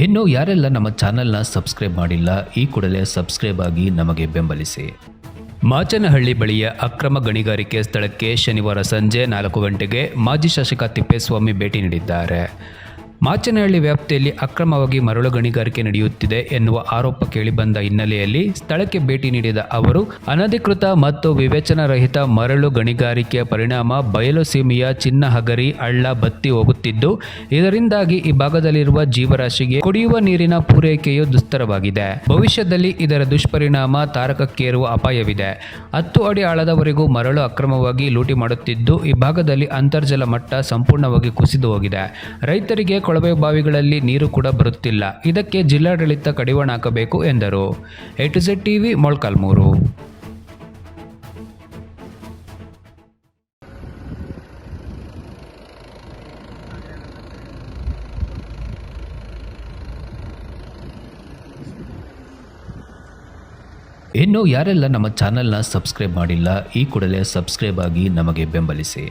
ಇನ್ನು ಯಾರೆಲ್ಲ ನಮ್ಮ ಚಾನೆಲ್ನ ಸಬ್ಸ್ಕ್ರೈಬ್ ಮಾಡಿಲ್ಲ, ಈ ಕೂಡಲೇ ಸಬ್ಸ್ಕ್ರೈಬ್ ಆಗಿ ನಮಗೆ ಬೆಂಬಲಿಸಿ. ಮಾಚನಹಳ್ಳಿ ಬಳಿಯ ಅಕ್ರಮ ಗಣಿಗಾರಿಕೆ ಸ್ಥಳಕ್ಕೆ ಶನಿವಾರ ಸಂಜೆ ನಾಲ್ಕು ಗಂಟೆಗೆ ಮಾಜಿ ಶಾಸಕ ತಿಪ್ಪೇಸ್ವಾಮಿ ಭೇಟಿ ನೀಡಿದ್ದಾರೆ. ಮಾಚನಹಳ್ಳಿ ವ್ಯಾಪ್ತಿಯಲ್ಲಿ ಅಕ್ರಮವಾಗಿ ಮರಳು ಗಣಿಗಾರಿಕೆ ನಡೆಯುತ್ತಿದೆ ಎನ್ನುವ ಆರೋಪ ಕೇಳಿಬಂದ ಹಿನ್ನೆಲೆಯಲ್ಲಿ ಸ್ಥಳಕ್ಕೆ ಭೇಟಿ ನೀಡಿದ ಅವರು, ಅನಧಿಕೃತ ಮತ್ತು ವಿವೇಚನಾರಹಿತ ಮರಳು ಗಣಿಗಾರಿಕೆಯ ಪರಿಣಾಮ ಬಯಲು ಸೀಮೆಯ ಚಿನ್ನ ಹಗರಿ ಹಳ್ಳ ಬತ್ತಿ ಹೋಗುತ್ತಿದ್ದು, ಇದರಿಂದಾಗಿ ಈ ಭಾಗದಲ್ಲಿರುವ ಜೀವರಾಶಿಗೆ ಕುಡಿಯುವ ನೀರಿನ ಪೂರೈಕೆಯು ದುಸ್ತರವಾಗಿದೆ. ಭವಿಷ್ಯದಲ್ಲಿ ಇದರ ದುಷ್ಪರಿಣಾಮ ತಾರಕಕ್ಕೇರುವ ಅಪಾಯವಿದೆ. ಹತ್ತು ಅಡಿ ಆಳದವರೆಗೂ ಮರಳು ಅಕ್ರಮವಾಗಿ ಲೂಟಿ ಮಾಡುತ್ತಿದ್ದು, ಈ ಭಾಗದಲ್ಲಿ ಅಂತರ್ಜಲ ಮಟ್ಟ ಸಂಪೂರ್ಣವಾಗಿ ಕುಸಿದು ಹೋಗಿದೆ. ರೈತರಿಗೆ ಕೊಳವೆ ಬಾವಿಗಳಲ್ಲಿ ನೀರು ಕೂಡ ಬರುತ್ತಿಲ್ಲ. ಇದಕ್ಕೆ ಜಿಲ್ಲಾಡಳಿತ ಕಡಿವಾಣ ಹಾಕಬೇಕು ಎಂದರು. A TV Molakalmuru. ಇನ್ನು ಯಾರೆಲ್ಲ ನಮ್ಮ ಚಾನೆಲ್ನ ಸಬ್ಸ್ಕ್ರೈಬ್ ಮಾಡಿಲ್ಲ, ಈ ಕೂಡಲೇ ಸಬ್ಸ್ಕ್ರೈಬ್ ಆಗಿ ನಮಗೆ ಬೆಂಬಲಿಸಿ.